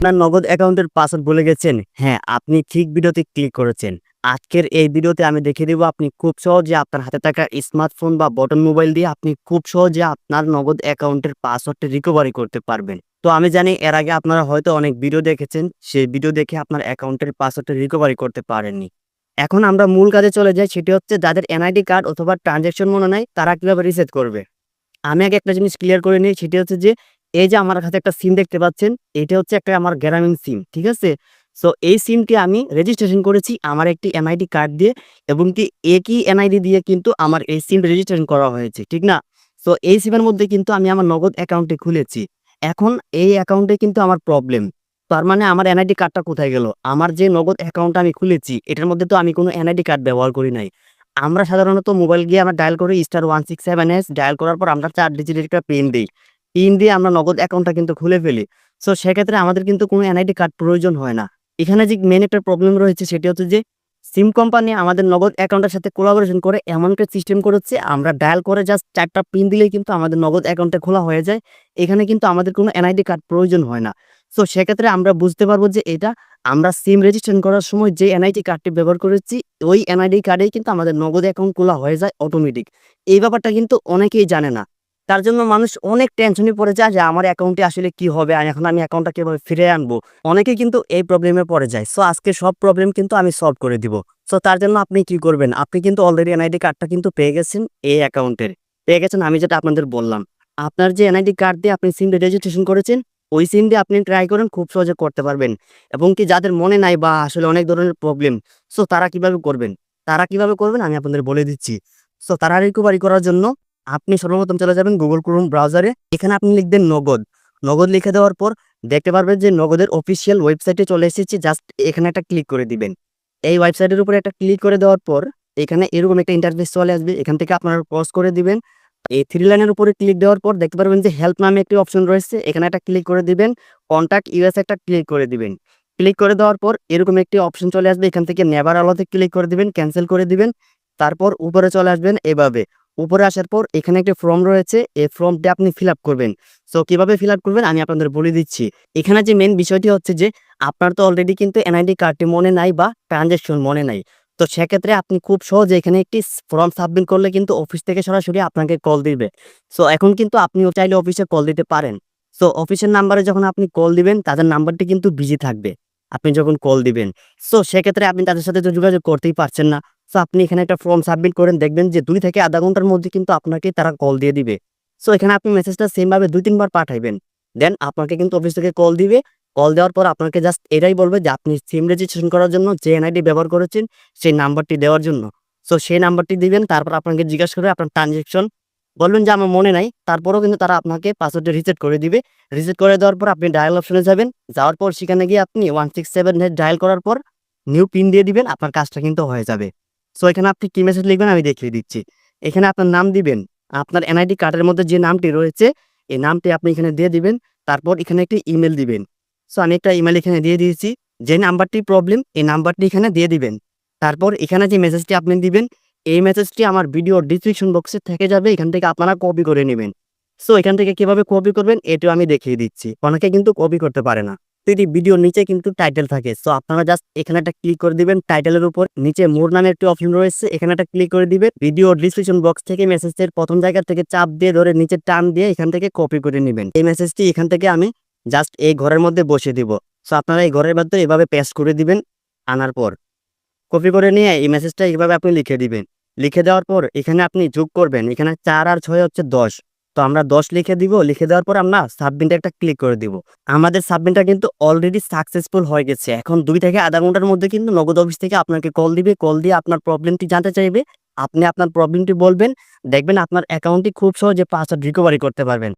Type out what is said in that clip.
আপনার নগদ অ্যাকাউন্টের পাসওয়ার্ড ভুলে গেছেন? হ্যাঁ আপনি ঠিক ভিডিওতে ক্লিক করেছেন। আজকের এই ভিডিওতে আমি দেখিয়ে দেবো আপনি খুব সহজে আপনার হাতে থাকা স্মার্টফোন বা বটন মোবাইল দিয়ে আপনি খুব সহজে আপনার নগদ অ্যাকাউন্টের পাসওয়ার্ডটা রিকভারি করতে পারবেন। তো আমি জানি এর আগে আপনারা হয়তো অনেক ভিডিও দেখেছেন, সেই ভিডিও দেখে আপনার অ্যাকাউন্টের পাসওয়ার্ডটা রিকভারি করতে পারেননি। এখন আমরা মূল কাজে চলে যাই, সেটি হচ্ছে যাদের এনআইডি কার্ড অথবা ট্রানজ্যাকশন মনে নাই, তারা কীভাবে রিসেট করবে? আমি আগে একটা জিনিস ক্লিয়ার করে নিই, সেটি হচ্ছে যে এই যে আমার কাছে একটা সিম দেখতে পাচ্ছেন, এটা হচ্ছে একটা আমার গ্রামীণ সিম ঠিক আছে? সো এই সিমটি আমি রেজিস্ট্রেশন করেছি আমার একটি এনআইডি কার্ড দিয়ে এবং কি একই এনআইডি দিয়ে কিন্তু আমার এই সিম রেজিস্ট্রেশন করা হয়েছে, ঠিক না? সো এই সিমের মধ্যে কিন্তু আমি আমার নগদ অ্যাকাউন্টে খুলেছি। এখন এই অ্যাকাউন্টে কিন্তু আমার প্রবলেম তার মানে আমার এনআইডি কার্ডটা কোথায় গেল? আমার যে নগদ অ্যাকাউন্ট আমি খুলেছি, এটার মধ্যে তো আমি কোনো এনআইডি কার্ড ব্যবহার করি নাই। আমরা সাধারণত মোবাইল গিয়ে আমরা ডায়াল করি star one six seven S dial করার পর আমরা চার ডিজিটের একটা পিন দিই। পিন দিয়ে আমরা নগদ অ্যাকাউন্টটা কিন্তু খুলে ফেলি। সো সেক্ষেত্রে আমাদের কিন্তু কোনো এনআইডি কার্ড প্রয়োজন হয় না। এখানে যে মেন একটা প্রবলেম রয়েছে সেটি হচ্ছে যে সিম কোম্পানি আমাদের নগদ অ্যাকাউন্টের সাথে কোলাবোরেশন করে এমন একটা সিস্টেম করেছে, আমরা ডায়াল করে জাস্ট চারটা পিন দিলেই কিন্তু আমাদের নগদ অ্যাকাউন্টটা খোলা হয়ে যায়। এখানে কিন্তু আমাদের কোনো এনআইডি কার্ড প্রয়োজন হয় না। সো সেক্ষেত্রে আমরা বুঝতে পারব যে এটা আমরা সিম রেজিস্ট্রেশন করার সময় যে এনআইডি কার্ডটি ব্যবহার করেছি, ওই এনআইডি কার্ডেই কিন্তু আমাদের নগদ অ্যাকাউন্ট খোলা হয়ে যায় অটোমেটিক এই ব্যাপারটা কিন্তু অনেকেই জানে না। তার জন্য মানুষ অনেক টেনশনে পড়ে যায় যে আমার অ্যাকাউন্টে আসলে কি হবে আর এখন আমি অ্যাকাউন্টটা কীভাবে ফিরে আনব। অনেকে কিন্তু এই প্রবলেমে পড়ে যায়। সো আজকে সব প্রবলেম কিন্তু আমি সলভ করে দিব। সো তার জন্য আপনি কি করবেন? আপনি কিন্তু অলরেডি এনআইডি কার্ডটা কিন্তু পেয়ে গেছেন এই অ্যাকাউন্টের পেয়ে গেছেন, আমি যেটা আপনাদের বললাম। আপনার যে এনআইডি কার্ড দিয়ে আপনি সিম রেজিস্ট্রেশন করেছেন, ওই সিম দিয়ে আপনি ট্রাই করেন, খুব সহজে করতে পারবেন। এবং কি যাদের মনে নাই বা আসলে অনেক ধরনের প্রবলেম সো তারা কীভাবে করবেন? তারা কীভাবে করবেন আমি আপনাদের বলে দিচ্ছি। সো তারা রিকভারি করার জন্য আপনি সর্বপ্রথম চলে যাবেন গুগল ক্রোম ব্রাউজারে এখানে আপনি লিখবেন নগদ। নগদ লিখে দেওয়ার পর দেখতে পারবেন যে নগদের অফিসিয়াল ওয়েবসাইটে চলে এসেছে। জাস্ট এখানে একটা ক্লিক করে দিবেন। এই ওয়েবসাইটের উপরে একটা ক্লিক করে দেওয়ার পর এখানে এরকম একটা ইন্টারফেস চলে আসবে। এখান থেকে আপনারা পজ করে দিবেন। এই থ্রি লাইনের উপরে ক্লিক দেওয়ার পর দেখতে পারবেন যে হেল্প নামে একটি অপশন রয়েছে। এখানে একটা ক্লিক করে দিবেন। কন্ট্যাক্ট ইউএস একটা ক্লিক করে দিবেন। ক্লিক করে দেওয়ার পর এরকম একটি অপশন চলে আসবে। এখান থেকে নেভার আলোতে ক্লিক করে দিবেন। ক্যান্সেল করে দিবেন। তারপর উপরে চলে আসবেন এভাবে। উপরে আসার পর এখানে একটি ফর্ম রয়েছে। এই ফর্মটি আপনি ফিল করবেন। সো কীভাবে ফিল করবেন? আমি আপনাদের বলে দিচ্ছি। এখানে যে মেন বিষয়টি হচ্ছে যে, আপনার তো অলরেডি কিন্তু এনআইডি কার্ডটি মনে নাই বা ট্রানজ্যাকশন মনে নাই। তো সেক্ষেত্রে আপনি খুব সহজে এখানে একটি ফর্ম সাবমিট করলে কিন্তু অফিস থেকে সরাসরি আপনাকে কল দিবে। সো এখন কিন্তু আপনিও চাইলে অফিসে কল দিতে পারেন। সো অফিসের নাম্বারে যখন আপনি কল দিবেন, তাদের নাম্বারটি কিন্তু বিজি থাকবে। আপনি যখন কল দিবেন। সো সেক্ষেত্রে আপনি তাদের সাথে যোগাযোগ করতেই পারছেন না। সো আপনি এখানে একটা ফর্ম সাবমিট করেন, দেখবেন যে দুই থেকে আধা ঘণ্টার মধ্যে কিন্তু আপনাকে তারা কল দিয়ে দিবে। সো এখানে আপনি মেসেজটা সেমভাবে দুই, তিনবার পাঠাইবেন। দেন আপনাকে কিন্তু অফিস থেকে কল দিবে। কল দেওয়ার পর আপনাকে জাস্ট এটাই বলবে যে আপনি সিম রেজিস্ট্রেশন করার জন্য যে এনআইডি ব্যবহার করেছেন, সেই নাম্বারটি দেওয়ার জন্য। সো সেই নাম্বারটি দিবেন, তারপর আপনাকে জিজ্ঞাসা করে আপনার ট্রানজেকশন বলবেন যে আমার মনে নাই, তারপরেও কিন্তু তারা আপনাকে পাসওয়ার্ডটা রিসেট করে দিবে। রিসেট করে দেওয়ার পর আপনি ডায়াল অপশনে যাবেন। যাওয়ার পর সেখানে গিয়ে আপনি ওয়ান সিক্স সেভেন ডায়াল করার পর নিউ পিন দিয়ে দিবেন, আপনার কাজটা কিন্তু হয়ে যাবে। সো এখানে আপনি কি মেসেজ লিখবেন আমি দেখিয়ে দিচ্ছি। এখানে আপনার নাম দিবেন, আপনার এনআইডি কার্ডের মধ্যে যে নামটি রয়েছে, এই নামটি আপনি এখানে দিয়ে দিবেন, তারপর এখানে একটি ইমেল দিবেন। সো আমি একটা ইমেল এখানে দিয়ে দিয়েছি, যে নাম্বারটি প্রবলেম এই নাম্বারটি এখানে দিয়ে দিবেন। তারপর এখানে যে মেসেজটি আপনি দিবেন, এই মেসেজটি আমার ভিডিও ডিসক্রিপশন বক্সে থেকে যাবে, এখান থেকে আপনারা কপি করে নেবেন। সো এখান থেকে কীভাবে কপি করবেন, এটাও আমি দেখিয়ে দিচ্ছি। অনেকে কিন্তু কপি করতে পারে না। এটি ভিডিওর নিচে কিন্তু টাইটেল থাকে। সো আপনারা জাস্ট এখানে একটা ক্লিক করে দিবেন টাইটেলের উপর নিচে মোর নামে একটি অপশন রয়েছে, এখানে একটা ক্লিক করে দিবেন। ভিডিও ডিসক্রিপশন বক্স থেকে মেসেজের প্রথম জায়গা থেকে চাপ দিয়ে ধরে নিচে টান দিয়ে এখান থেকে কপি করে নেবেন। এই মেসেজটি এখান থেকে আমি জাস্ট এই ঘরের মধ্যে বসে দিব। সো আপনারা এই ঘরের মধ্যে এভাবে পেস্ট করে দিবেন, আনার পর। কপি করে নিয়ে এই মেসেজটা এইভাবে আপনি লিখে দিবেন। লিখে দেওয়ার পর এখানে আপনি যোগ করবেন। এখানে চার আর ছয় হচ্ছে দশ। তো আমরা দশ লিখে দিব, লিখে দেওয়ার পর আমরা সাবমিটে একটা ক্লিক করে দিব। আমাদের সাবমিটটা কিন্তু অলরেডি সাকসেসফুল হয়ে গেছে। এখন দুই থেকে আধা ঘণ্টার মধ্যে কিন্তু নগদ অফিস থেকে আপনাকে কল দিবে কল দিয়ে আপনার প্রবলেমটি জানতে চাইবে। আপনি আপনার প্রবলেমটি বলবেন, দেখবেন আপনার অ্যাকাউন্টটি খুব সহজে পাসওয়ার্ড রিকভারি করতে পারবেন।